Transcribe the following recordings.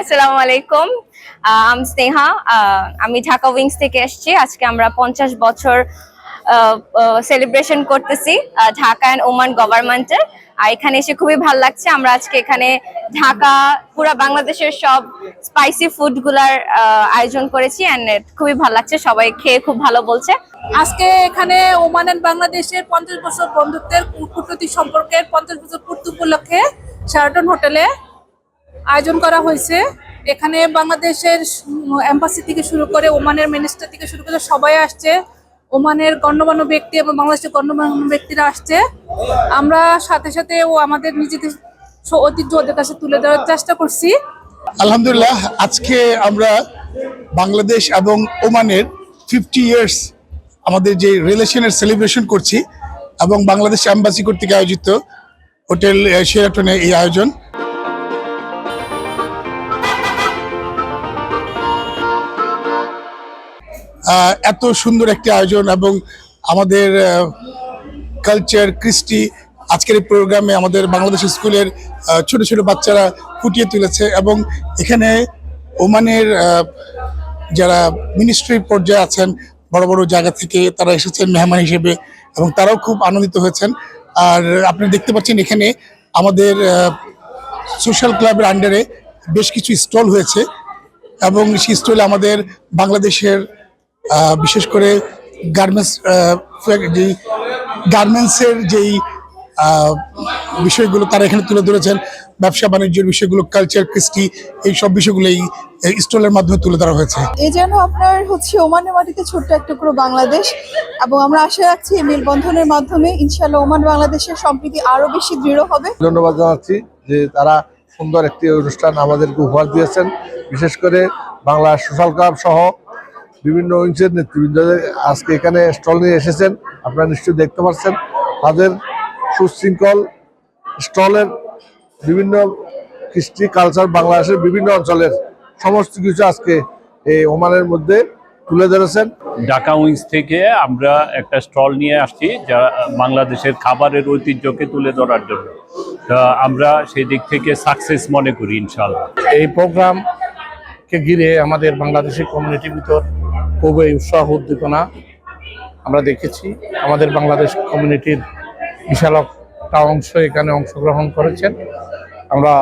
আসসালামু আলাইকুম। আম স্নেহা। আমি ঢাকা উইংস থেকে এসেছি। আজকে আমরা পঞ্চাশ বছর সেলিব্রেশন করতেছি ঢাকা অ্যান্ড ওমান গভর্নমেন্টের আর এখানে এসে খুবই ভালো লাগছে। আমরা আজকে এখানে ঢাকা পুরো বাংলাদেশের সব স্পাইসি ফুডগুলার আহ, আয়োজন করেছি অ্যান্ড খুবই ভালো লাগছে। সবাই খেয়ে খুব ভালো বলছে। আজকে এখানে ওমান অ্যান্ড বাংলাদেশের পঞ্চাশ বছর বন্ধুত্বের কূটনৈতিক সম্পর্কের পঞ্চাশ বছর পূর্তি উপলক্ষে শারাটন হোটেলে আয়োজন করা হয়েছে। এখানে বাংলাদেশের এম্বাসি থেকে শুরু করে ওমানের মিনিস্টার থেকে শুরু করে সবাই আসছে। ওমানের গণ্যমান্য ব্যক্তি এবং বাংলাদেশের গণ্যমান্য ব্যক্তিরা আসছে। আমরা সাথে সাথে ও আমাদের নিজেদের ঐতিহ্য ওদের কাছে তুলে ধরার চেষ্টা করছি। আলহামদুলিল্লাহ, আজকে আমরা বাংলাদেশ এবং ওমানের ফিফটি ইয়ার্স আমাদের যে রিলেশনের সেলিব্রেশন করছি এবং বাংলাদেশ অ্যাম্বাসি কর্তৃক আয়োজিত হোটেল শেরাটনে এই আয়োজন। এত সুন্দর একটি আয়োজন এবং আমাদের কালচার কৃষ্টি আজকের এই প্রোগ্রামে আমাদের বাংলাদেশ স্কুলের ছোট ছোট বাচ্চারা ফুটিয়ে তুলেছে এবং এখানে ওমানের যারা মিনিস্ট্রি পর্যায়ে আছেন, বড় বড় জায়গা থেকে তারা এসেছেন মেহমান হিসেবে এবং তারাও খুব আনন্দিত হয়েছেন। আর আপনি দেখতে পাচ্ছেন এখানে আমাদের সোশ্যাল ক্লাবের আন্ডারে বেশ কিছু স্টল হয়েছে এবং সেই স্টলে আমাদের বাংলাদেশের বিশেষ করে গার্মেন্টস যেই গার্মেন্টসের যেই বিষয়গুলো তারা এখানে তুলে ধরেছেন ব্যবসা বাণিজ্যের বিষয়গুলো কালচার কৃষ্টি এই সব বিষয়গুলো এই স্টলের মাধ্যমে তুলে ধরা হয়েছে। এ যেন আপনার হচ্ছে ওমানের মাটিতে ছোট্ট এক টুকরো বাংলাদেশ এবং আমরা আশা রাখছি এই মেলবন্ধনের মাধ্যমে ইনশাল্লাহ ওমান বাংলাদেশের সম্প্রীতি আরও বেশি দৃঢ় হবে। ধন্যবাদ জানাচ্ছি যে তারা সুন্দর একটি অনুষ্ঠান আমাদেরকে উপহার দিয়েছেন। বিশেষ করে বাংলা সোশ্যাল ক্লাব সহ বিভিন্ন উইংসের নেতৃবৃন্দ আজকে এখানে স্টল নিয়ে এসেছেন। আপনারা নিশ্চয়ই দেখতে পাচ্ছেন তাদের সুশৃঙ্খল স্টলের বিভিন্ন কৃষ্টি কালচার বাংলাদেশের বিভিন্ন অঞ্চলের সমস্ত কিছু আজকে এই ওমানের মধ্যে তুলে ধরেছেন। ঢাকা উইংস থেকে আমরা একটা স্টল নিয়ে আসছি যা বাংলাদেশের খাবারের ঐতিহ্যকে তুলে ধরার জন্য। তা আমরা সেই দিক থেকে সাকসেস মনে করি ইনশাল্লাহ এই প্রোগ্রামকে ঘিরে আমাদের বাংলাদেশের কমিউনিটির ভিতর খুবই উৎসাহ উদ্দীপনা আমরা দেখেছি। আমাদের বাংলাদেশ কমিউনিটির বিশাল একটা অংশ এখানে অংশগ্রহণ করেছেন। আমরা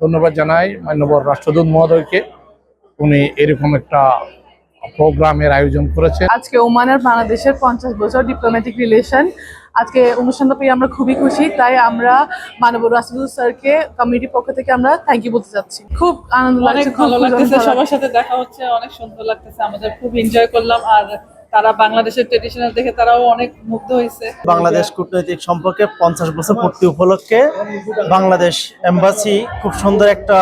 ধন্যবাদ জানাই মান্যবর রাষ্ট্রদূত মহোদয়কে। উনি এরকম একটা প্রোগ্রামের আয়োজন করেছেন আজকে ওমান আর বাংলাদেশের পঞ্চাশ বছর ডিপ্লোম্যাটিক রিলেশন আজকে অনুষ্ঠানটা পেয়ে আমরা খুবই খুশি তাই আমরা মানব রাসুল স্যারকে কমিউনিটির পক্ষ থেকে আমরা থ্যাংক ইউ বলতে চাচ্ছি। খুব আনন্দ অনেক লাগছে খুব ভালো খুব লাগতেছে সবার সাথে দেখা হচ্ছে অনেক সুন্দর লাগতেছে আমাদের খুব এনজয় করলাম আর তারা বাংলাদেশের ট্রেডিশনাল দেখে তারাও অনেক মুগ্ধ হয়েছে। বাংলাদেশ কূটনৈতিক সম্পর্কে পঞ্চাশ বছর পূর্তি উপলক্ষে বাংলাদেশ এম্বাসি খুব সুন্দর একটা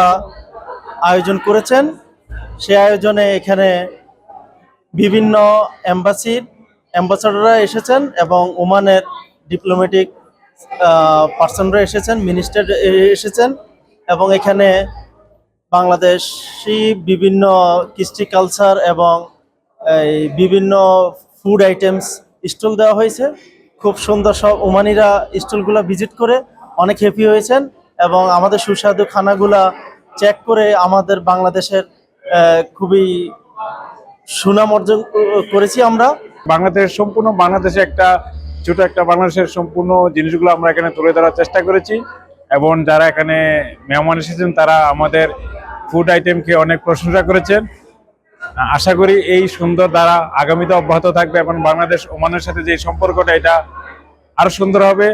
আয়োজন করেছেন। সে আয়োজনে এখানে বিভিন্ন এম্বাসির অ্যাম্বাসাডররা এসেছেন এবং ওমানের ডিপ্লোম্যাটিক পার্সনরা এসেছেন মিনিস্টার এসেছেন এবং এখানে বাংলাদেশি বিভিন্ন কৃষ্টি কালচার এবং এই বিভিন্ন ফুড আইটেমস স্টল দেওয়া হয়েছে। খুব সুন্দর সব ওমানিরা স্টলগুলো ভিজিট করে অনেক হ্যাপি হয়েছেন এবং আমাদের সুস্বাদু খানাগুলা চেক করে আমাদের বাংলাদেশের খুবই সুনাম অর্জন করেছি আমরা। বাংলাদেশ সম্পূর্ণ, বাংলাদেশে একটা, ছোট একটা বাংলাদেশের সম্পূর্ণ জিনিসগুলো আমরা এখানে তুলে ধরার চেষ্টা করেছি। এবং যারা এখানে মেহমান এসেছেন, তারা আমাদের ফুড আইটেমকে অনেক প্রশংসা করেছেন। আশা করি এই সুন্দর দ্বারা আগামীতে অব্যাহত থাকবে এবং বাংলাদেশ ওমানের সাথে যে সম্পর্কটা, এটা আরও সুন্দর হবে।